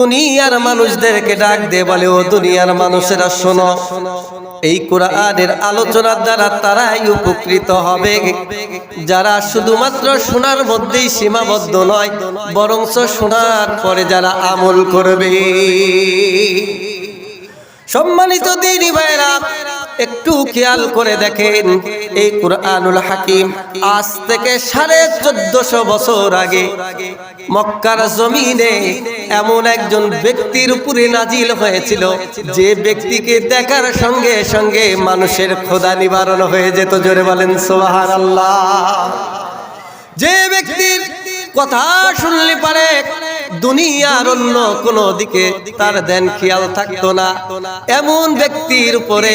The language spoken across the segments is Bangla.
দুনিয়ার মানুষদেরকে ডাক দিয়ে বলে, ও দুনিয়ার মানুষেরা, শোনো, এই কোরআনের আলোচনার দ্বারা তারাই উপকৃত হবে। যারা শুধুমাত্র শোনার মধ্যেই সীমাবদ্ধ নয় বরং শোনার পরে যারা আমল করবে। সম্মানিত দিনী ভাইরা একটু খেয়াল করে দেখেন, এই কোরআনুল হাকিম আজ থেকে সাড়ে চোদ্দশো বছর আগে মক্কার জমিনে এমন একজন ব্যক্তির উপরে নাজিল হয়েছিল, যে ব্যক্তিকে দেখার সঙ্গে সঙ্গে মানুষের খোদা নিবারণ হয়ে যেত, জোরে বলেন সোহার আল্লাহ যে ব্যক্তির কথা শুনলে পারে দুনিয়ার অন্য কোন দিকে তার দেন খেয়াল থাকতো না। এমন ব্যক্তির উপরে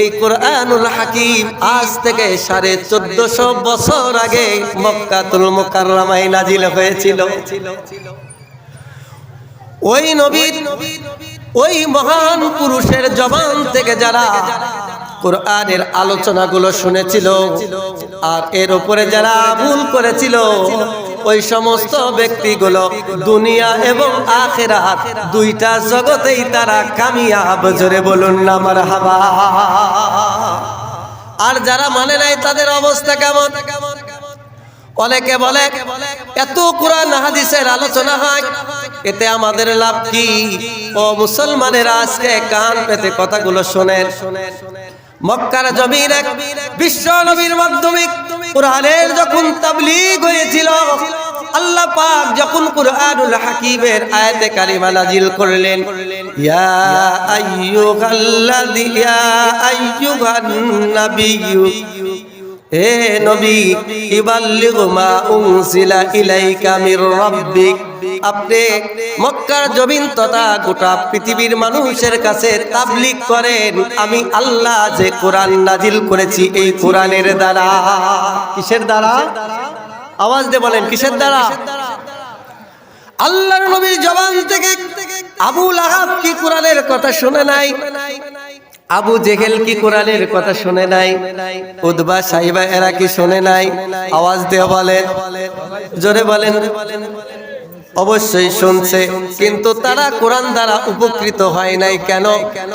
এই কোরআনুল হাকিম আজ থেকে সাড়ে চোদ্দশো বছর আগে মক্কাতুল মোকাররামায় নাজিল হয়েছিল। ওই নবীর ওই মহান পুরুষের জবান থেকে যারা কোরআনের আলোচনাগুলো শুনেছিল, আর এর উপরে যারা ভুল করেছিল ওই সমস্ত ব্যক্তিগুলো দুনিয়া এবং আখেরাত দুইটা জগতেই তারা কামিয়াব। জোরে বলুন না আমার হাবা আর যারা মানে নাই, তাদের অবস্থা কেমন? অনেকে বলে, এত কোরআন হাদিসের আলোচনা হয়, এতে আমাদের লাভ কি? ও মুসলমানের আজকে কান পেতে কথাগুলো শোনেন শোনেন। মক্কার জমির এক বিশ্ব নবীর মাধ্যমে কোরআনের যখন তাবলীগ হয়েছিল, আল্লাহ পাক যখন কুরআনুল হাকিমের আয়াতে কারিমা নাজিল করলেন, ইয়া আইয়ুহাল্লাযী, ইয়া আইয়ুহান নাবিয়্যু হে নবী, ইবাল্লিগ মা উনজিলা ইলাইকা মির রাব্বিক। আপনি মক্কার জমিন তথা গোটা পৃথিবীর মানুষের কাছে তাবলিগ করেন। আমি আল্লাহ যে কোরআন নাজিল করেছি, এই কোরআনের দ্বারা। কিসের দ্বারা? আওয়াজ দিয়ে বলেন, কিসের দ্বারা? আল্লাহর নবীর জবান থেকে আবু লাহাব কি কোরআনের কথা শুনে নাই? আবু জেহেল কি কোরআনের কথা শুনে নাই? উদ্বা এরা কি শুনে নাই? আওয়াজ দিয়ে বলেন। জোরে বলেন। অবশ্যই শুনছে, কিন্তু তারা কোরআন দ্বারা উপকৃত হয় নাই কেন?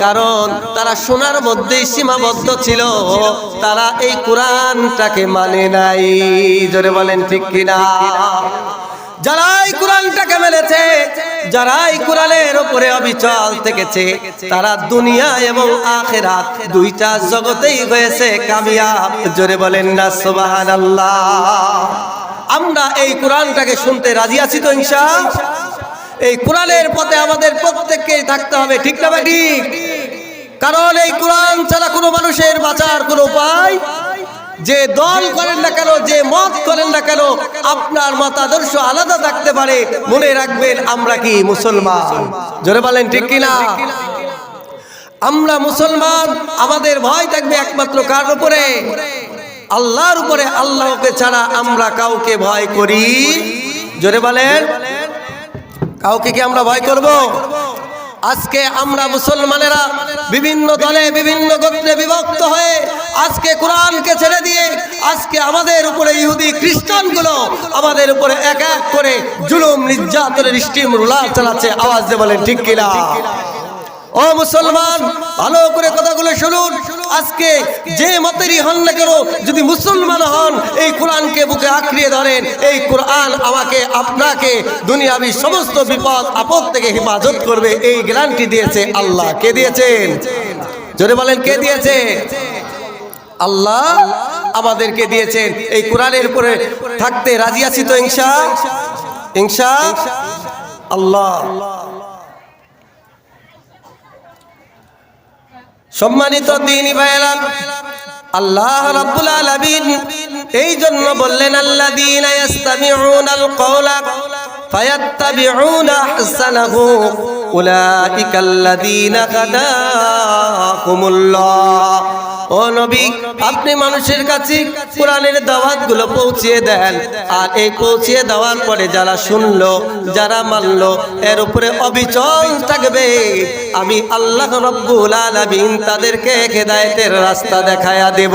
কারণ তারা শোনার মধ্যেই সীমাবদ্ধ ছিল, তারা এই কোরআনটাকে মানে নাই। জোরে বলেন ঠিক কিনা? যারাই কোরআনটাকে মেনেছে, যারাই কোরআনের উপরে অবিচল থেকেছে, তারা দুনিয়া এবং আখেরাত দুইটা জগতেই হয়েছে কামিয়াব। জোরে বলেন না, সুবহানাল্লাহ। আমরা এই কোরআনটাকে শুনতে রাজি আছি তো ইনশা এই কোরআনের পথে আমাদের প্রত্যেককে থাকতে হবে, ঠিক না ভাই? ঠিক। কারণ এই কোরআন ছাড়া কোনো মানুষের বাঁচার কোনো উপায় যে দল করেন না কেন, যে মত করেন না কেন, আপনার মতাদর্শ আলাদা থাকতে পারে। মনে রাখবেন, আমরা কি মুসলমান? জোরে বলেন, ঠিক কিনা আমরা মুসলমান, আমাদের ভয় থাকবে একমাত্র কার উপরে? আল্লাহর উপরে আল্লাহকে ছাড়া আমরা কাউকে ভয় করি। জোরে বলেন। কাউকে কি আমরা ভয় করব? আজকে আমরা মুসলমানেরা বিভিন্ন দলে, বিভিন্ন গোত্রে বিভক্ত হয়ে আজকে কোরআনকে ছেড়ে দিয়ে আজকে আমাদের উপরে ইহুদি খ্রিস্টানগুলো আমাদের উপরে এক এক করে জুলুম, নির্যাতনের স্টিম, রুলার চালাচ্ছে। আওয়াজ দিয়ে বলেন, ঠিক কিনা? ও মুসলমান, ভালো করে কথাগুলো শুনুন। আজকে যে মতেরই হন না কেন, যদি মুসলমান হন, এই কোরআনকে বুকে আঁকড়িয়ে ধরেন, এই কোরআন আমাকে, আপনাকে, দুনিয়াবি সমস্ত বিপদ, আপদ থেকে হেফাজত করবে, এই গ্যারান্টি দিয়েছে আল্লাহ। কে দিয়েছেন? জোরে বলেন, কে দিয়েছে? আল্লাহ আমাদেরকে দিয়েছেন। এই কোরআনের উপরে থাকতে রাজি আছি তো ইনশা? ইনশা? আল্লাহ। সম্মানিত দিনী ভাইরা আল্লাহ রাব্বুল আলামিন এই জন্য বললেন, আল্লাযীনা ইস্তামিউনাল কওলা ফায়াত্তাবিউনা আহসানাহু উলাইকাল্লাযীনা হাদাকুমুল্লাহ। ও নবী, আপনি মানুষের কাছে কোরআনের দাওয়াতগুলো পৌঁছিয়ে দেন। আর এই পৌঁছিয়ে দেওয়ার পরে যারা শুনলো, যারা মানলো, এর উপরে অবিচল থাকবে। আমি আল্লাহ রব্বুল আলামিন তাদেরকে হেদায়েতের রাস্তা দেখায়া দেব।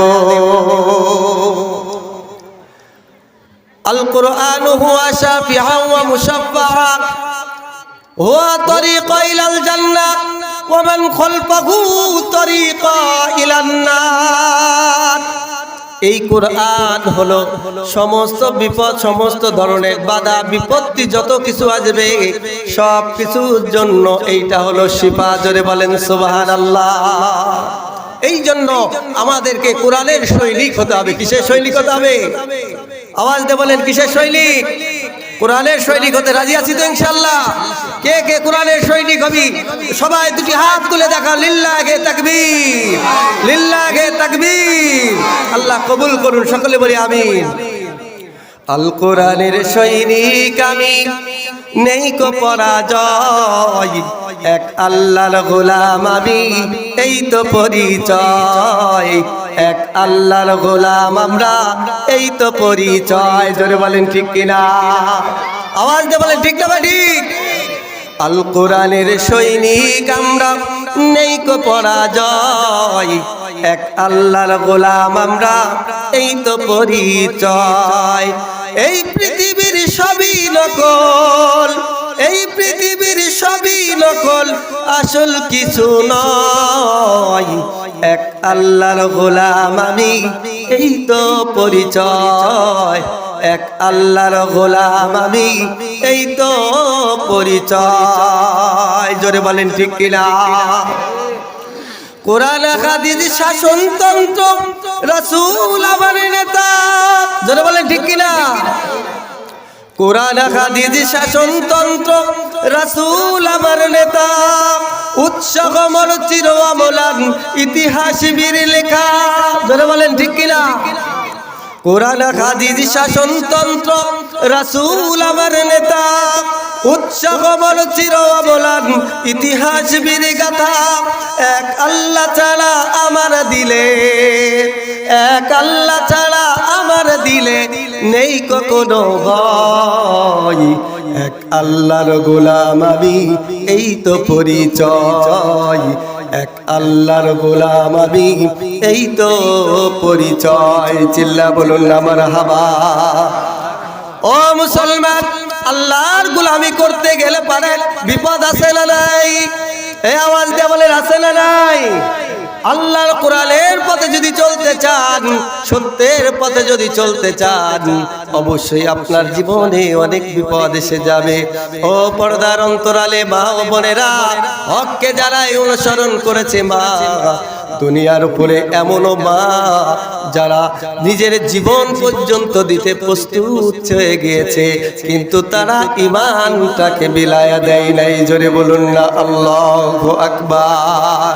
হুয়া শাফিআ ওয়া মুশাফফা হুয়া তরিকা এই কোরআন হলো সমস্ত বিপদ, সমস্ত ধরনের বাধা, বিপত্তি, যত কিছু আসবে সব কিছুর জন্য এইটা হলো শিপা জোরে বলেন সুবাহান আল্লাহ এই জন্য আমাদেরকে কোরআনের সৈনিক হতে হবে। কিসের সৈনিক হতে হবে? আওয়াজ দিয়ে বলেন, কিসের সৈনিক? কোরআনের সৈনিক হতে রাজি আছি তো ইনশাল্লাহ কে কে কোরআনের সৈনিক হবি? সবাই দুটি হাত তুলে দেখা লিল্লা গে তাকবীর লিল্লা গে তাকবীর। আল্লাহ কবুল করুন, সকলে বলি আমিন। আল কোরআনের সৈনিক আমি, নেই কো পরাজয়। এক আল্লাহর গোলাম আমি, এই তো পরিচয়। এক আল্লাহর গোলাম আমরা, এই তো পরিচয়। জোরে বলেন ঠিক কিনা? আওয়াজ দিয়ে বলেন, ঠিক না বা ঠিক? আল কোরআনের সৈনিক আমরা নেই কো পরাজয়। এক আল্লাহর গোলাম আমরা, এই তো পরিচয়। এই পৃথিবীর সবই নকল, এই পৃথিবীর সবই নকল, আসল কিছু নয়। এক আল্লাহর গোলাম আমি, এই তো পরিচয়। এক আল্লাহর গোলাম আমি। এই তো পরিচয়। জোরে বলেন ঠিক কিনা? কোরআন, হাদিস শাসনতন্ত্র রাসূল, আমার নেতা। জোরে বলেন ঠিক কিনা? কোরআন, হাদিস শাসনতন্ত্র রাসূল, আমার নেতা। উৎসাহ মর চির ইতিহাস, বীর, লেখা। জোরে বলেন ঠিক কিনা? কোরআন হাদিস শাসনতন্ত্র রাসূল আমার নেতা, উৎসাহ বল চির অবলান, ইতিহাস বীর গাথা এক আল্লাহ ছাড়া আমার দিলে, এক আল্লাহ ছাড়া আমার দিলে নেই কখনো ভয়, এক আল্লাহর গোলাম আমি, এই তো পরিচয়। এক আল্লাহর গোলাম আমি। এই তো পরিচয়, চিল্লা বলুন আমার হাবা ও মুসলমান, আল্লাহর গোলামি করতে গেলে পারে, বিপদ আছে না নাই? এই আওয়াজ দিয়ে বলেন, আছে না নাই? আল্লাহর কোরআনের পথে যদি চলতে চান, সত্যের পথে যদি চলতে চান, অবশ্যই আপনার জীবনে অনেক বিপদ এসে যাবে। ও পর্দার অন্তরালে মা ও বোনেরা, হককে যারাই অনুসরণ করেছে মা, দুনিয়ার উপরে এমনও মা যারা নিজের জীবন পর্যন্ত দিতে প্রস্তুত হয়ে গিয়েছে, কিন্তু তারা ইমানটাকে বিলায়া দেয় নাই। জোরে বলুন না, আল্লাহ আকবার।